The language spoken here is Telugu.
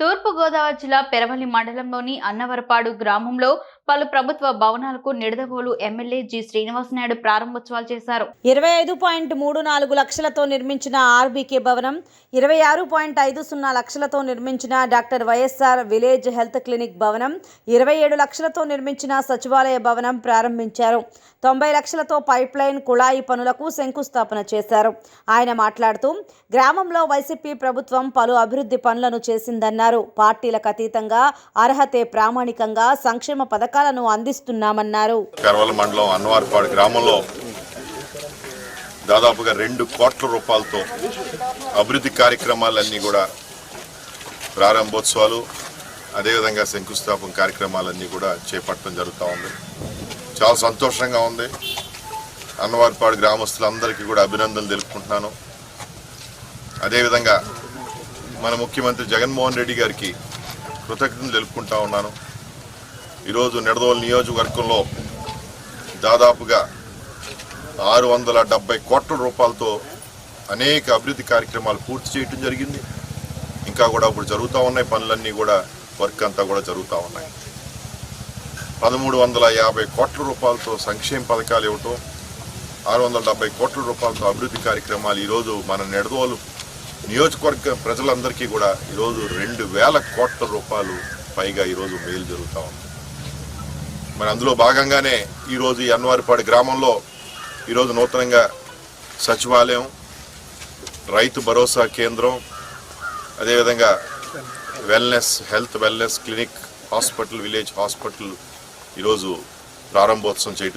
తూర్పుగోదావరి జిల్లా పెరవల్లి మండలంలోని అన్నవరపాడు గ్రామంలో పలు ప్రభుత్వ భవనాలకు నిడదవోలు ఎమ్మెల్యే జి. శ్రీనివాస్ నాయుడు ప్రారంభోత్సవాలు చేశారు. ఇరవై ఐదు పాయింట్ మూడు నాలుగు లక్షలతో నిర్మించిన ఆర్బీకే భవనం ఇరవై ఆరు పాయింట్ ఐదు సున్నా లక్షలతో నిర్మించిన doctor YSR village health clinic భవనం ఇరవై ఏడు లక్షలతో నిర్మించిన సచివాలయ భవనం ప్రారంభించారు. తొంభై లక్షలతో పైప్ లైన్ కుళాయి పనులకు శంకుస్థాపన చేశారు. ఆయన మాట్లాడుతూ గ్రామంలో వైసీపీ ప్రభుత్వం పలు అభివృద్ధి పనులను చేసిందన్నారు. పార్టీలకు అతీతంగా అర్హతే ప్రామాణికంగా సంక్షేమ పథకాలను అందిస్తున్నామన్నారు. కర్వల మండలం అన్నవారిపాడు గ్రామంలో దాదాపుగా రెండు కోట్ల రూపాయలతో అభివృద్ధి కార్యక్రమాలన్నీ కూడా ప్రారంభోత్సవాలు అదేవిధంగా శంకుస్థాపన కార్యక్రమాలన్నీ కూడా చేపట్టడం జరుగుతూ ఉంది. చాలా సంతోషంగా ఉంది. అన్నవారిపాడు గ్రామస్తులందరికీ కూడా అభినందనలు తెలుపుకుంటున్నాను. అదేవిధంగా మన ముఖ్యమంత్రి జగన్మోహన్ రెడ్డి గారికి కృతజ్ఞతలు తెలుపుకుంటా ఉన్నాను. ఈరోజు నిడదోలు నియోజకవర్గంలో దాదాపుగా ఆరు వందల డెబ్బై కోట్ల రూపాయలతో అనేక అభివృద్ధి కార్యక్రమాలు పూర్తి చేయటం జరిగింది. ఇంకా కూడా ఇప్పుడు జరుగుతూ ఉన్నాయి. పనులన్నీ కూడా వర్క్ అంతా కూడా జరుగుతూ ఉన్నాయి. పదమూడు వందల యాభై కోట్ల రూపాయలతో సంక్షేమ పథకాలు ఇవ్వటం ఆరు వందల డెబ్బై కోట్ల రూపాయలతో అభివృద్ధి కార్యక్రమాలు ఈరోజు మన నిడదోలు నియోజకవర్గ ప్రజలందరికీ కూడా ఈరోజు రెండు వేల కోట్ల రూపాయలు పైగా ఈరోజు మేలు జరుగుతూ ఉంది. మరి అందులో భాగంగానే ఈరోజు ఈ అన్వారిపాడు గ్రామంలో ఈరోజు నూతనంగా సచివాలయం రైతు భరోసా కేంద్రం అదేవిధంగా wellness health wellness clinic hospital village hospital ఈరోజు ప్రారంభోత్సవం చేయటం